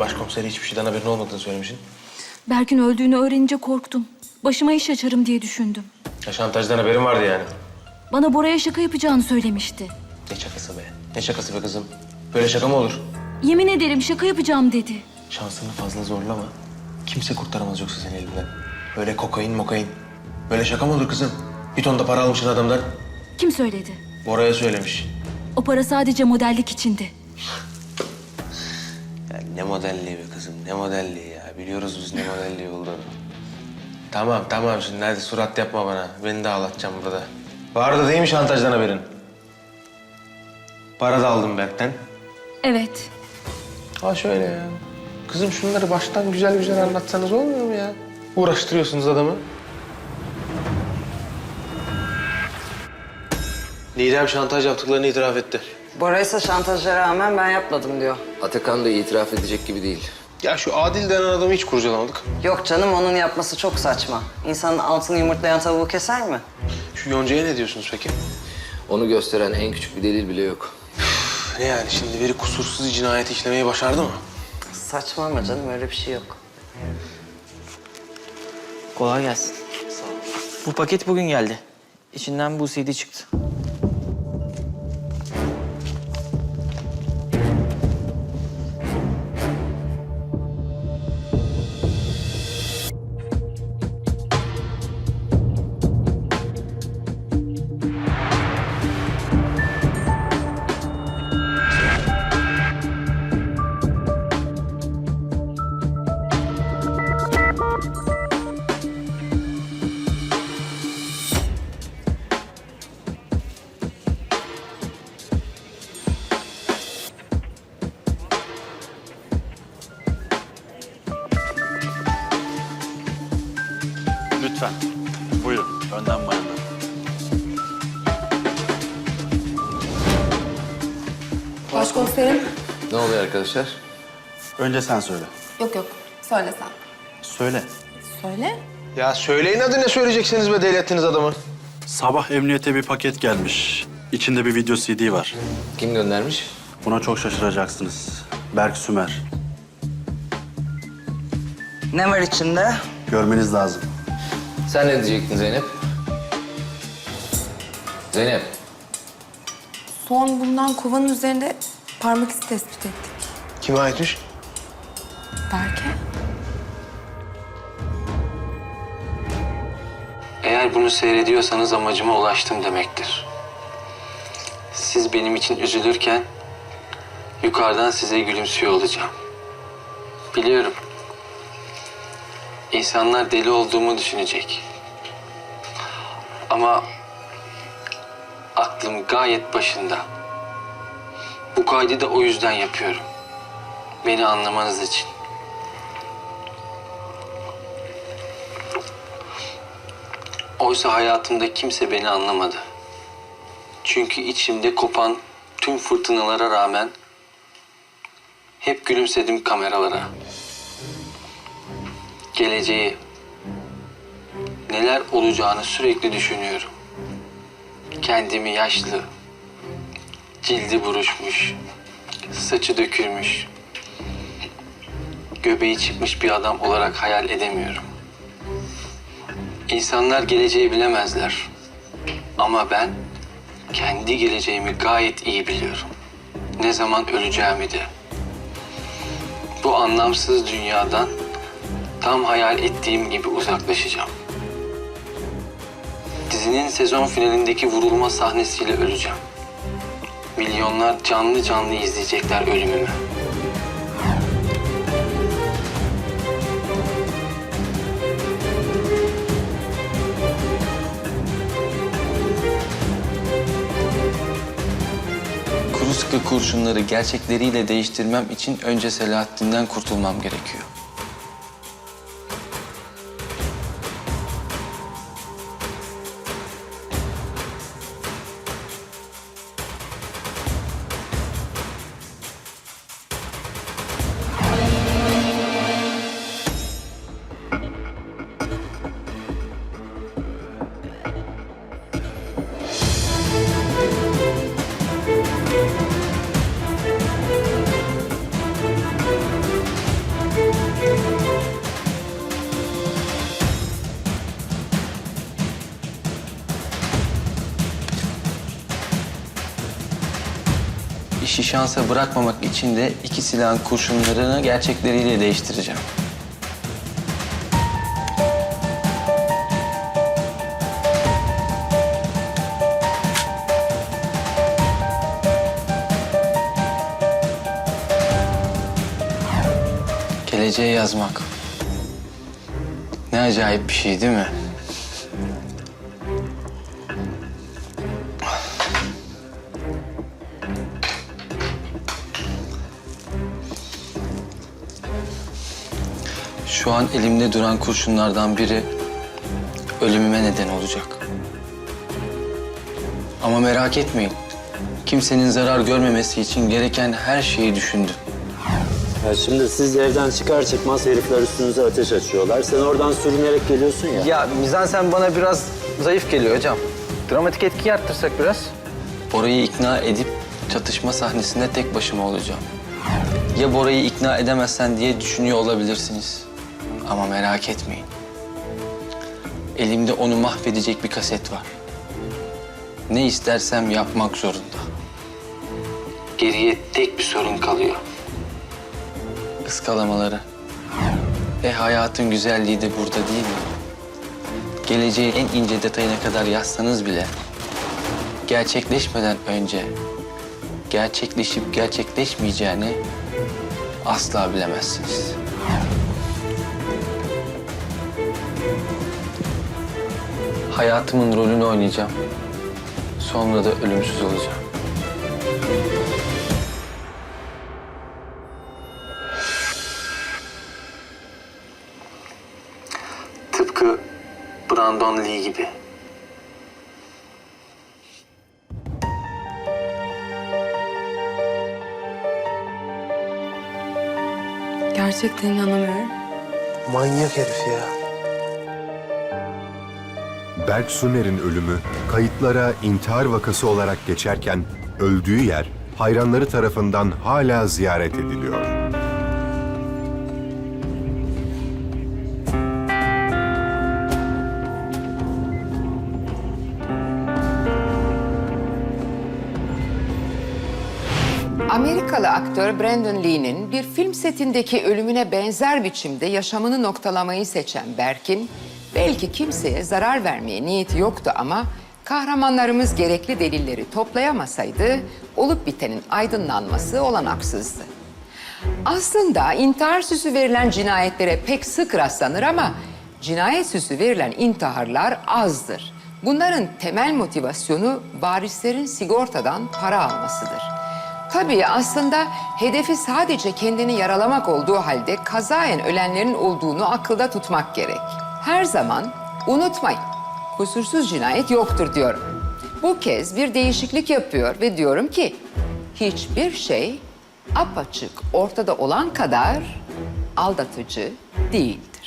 Başkomiseri hiçbir şeyden haberin olmadığını söylemişsin. Berk'in öldüğünü öğrenince korktum. Başıma iş açarım diye düşündüm. Ya şantajdan haberin vardı yani. Bana Bora'ya şaka yapacağını söylemişti. Ne şakası be? Ne şakası be kızım? Böyle şaka mı olur? Yemin ederim şaka yapacağım dedi. Şansını fazla zorlama. Kimse kurtaramaz yoksa seni elinden. Böyle kokain mokain. Böyle şaka mı olur kızım? Bir ton da para almışsın adamdan. Kim söyledi? Bora'ya söylemiş. O para sadece modellik içindi. Ya ne modelliği be kızım, ne modelliği ya. Biliyoruz biz ne modelliği olduğunu. Tamam, tamam şimdi hadi surat yapma bana. Beni de ağlatacaksın burada. Vardı değil mi şantajdan haberin? Para da aldım Berk'ten. Evet. Ha şöyle ya. Kızım şunları baştan güzel güzel anlatsanız olmuyor mu ya? Uğraştırıyorsunuz adamı. Nidem şantaj yaptıklarını itiraf etti. Bora ise şantaja rağmen ben yapmadım diyor. Atakan da itiraf edecek gibi değil. Ya şu Adil denen adamı hiç kurcalamadık. Yok canım onun yapması çok saçma. İnsanın altını yumurtlayan tavuğu keser mi? Şu Yonca'ya ne diyorsunuz peki? Onu gösteren en küçük bir delil bile yok. Ne yani şimdi biri kusursuz cinayet işlemeyi başardı mı? Saçma ama canım öyle bir şey yok. Kolay gelsin. Bu paket bugün geldi. İçinden bu CD çıktı. Lütfen. Buyurun. Önden bayanlar. Başkomiserim. Ne oluyor arkadaşlar? Önce sen söyle. Yok yok. Söyle sen. Söyle. Söyle. Ya söyleyin adı ne söyleyeceksiniz be deli ettiniz adamı. Sabah emniyete bir paket gelmiş. İçinde bir video CD var. Kim göndermiş? Buna çok şaşıracaksınız. Berk Sümer. Ne var içinde? Görmeniz lazım. Sen ne diyecektin Zeynep? Zeynep, Son bulunan kovanın üzerinde parmak izi tespit ettik. Kime aitmiş? Berke. Eğer bunu seyrediyorsanız amacıma ulaştım demektir. Siz benim için üzülürken yukarıdan size gülümsüyor olacağım. Biliyorum. İnsanlar deli olduğumu düşünecek. Ama aklım gayet başında. Bu kaydı da o yüzden yapıyorum. Beni anlamanız için. Oysa hayatımda kimse beni anlamadı. Çünkü içimde kopan tüm fırtınalara rağmen hep gülümsedim kameralara. Geleceği, neler olacağını sürekli düşünüyorum. Kendimi yaşlı, cildi buruşmuş, saçı dökülmüş, göbeği çıkmış bir adam olarak hayal edemiyorum. İnsanlar geleceği bilemezler. Ama ben kendi geleceğimi gayet iyi biliyorum. Ne zaman öleceğimi de. Bu anlamsız dünyadan tam hayal ettiğim gibi uzaklaşacağım. Dizinin sezon finalindeki vurulma sahnesiyle öleceğim. Milyonlar canlı canlı izleyecekler ölümümü. Kuru sıkı kurşunları gerçekleriyle değiştirmem için önce Selahattin'den kurtulmam gerekiyor. İşi şansa bırakmamak için de iki silahın kurşunlarını gerçekleriyle değiştireceğim. Geleceğe yazmak. Ne acayip bir şey değil mi? Şu an elimde duran kurşunlardan biri ölümüme neden olacak. Ama merak etmeyin. Kimsenin zarar görmemesi için gereken her şeyi düşündüm. Ya şimdi siz evden çıkar çıkmaz herifler üstünüze ateş açıyorlar. Sen oradan sürünerek geliyorsun ya. Ya mizansen bana biraz zayıf geliyor hocam. Dramatik etki arttırsak biraz. Bora'yı ikna edip çatışma sahnesinde tek başıma olacağım. Ya Bora'yı ikna edemezsen diye düşünüyor olabilirsiniz. Ama merak etmeyin. Elimde onu mahvedecek bir kaset var. Ne istersem yapmak zorunda. Geriye tek bir sorun kalıyor. Iskalamaları. E hayatın güzelliği de burada değil mi? Geleceği en ince detayına kadar yazsanız bile gerçekleşmeden önce gerçekleşip gerçekleşmeyeceğini asla bilemezsiniz. Hayatımın rolünü oynayacağım. Sonra da ölümsüz olacağım. Tıpkı Brandon Lee gibi. Gerçekten inanamıyorum. Manyak herif ya. Berk Sümer'in ölümü kayıtlara intihar vakası olarak geçerken öldüğü yer hayranları tarafından hala ziyaret ediliyor. Amerikalı aktör Brandon Lee'nin bir film setindeki ölümüne benzer biçimde yaşamını noktalamayı seçen Berk'in belki kimseye zarar vermeye niyeti yoktu ama kahramanlarımız gerekli delilleri toplayamasaydı olup bitenin aydınlanması olanaksızdı. Aslında intihar süsü verilen cinayetlere pek sık rastlanır ama cinayet süsü verilen intiharlar azdır. Bunların temel motivasyonu varislerin sigortadan para almasıdır. Tabii aslında hedefi sadece kendini yaralamak olduğu halde kazayen ölenlerin olduğunu akılda tutmak gerek. Her zaman unutmayın, kusursuz cinayet yoktur diyorum. Bu kez bir değişiklik yapıyor ve diyorum ki hiçbir şey apaçık ortada olan kadar aldatıcı değildir.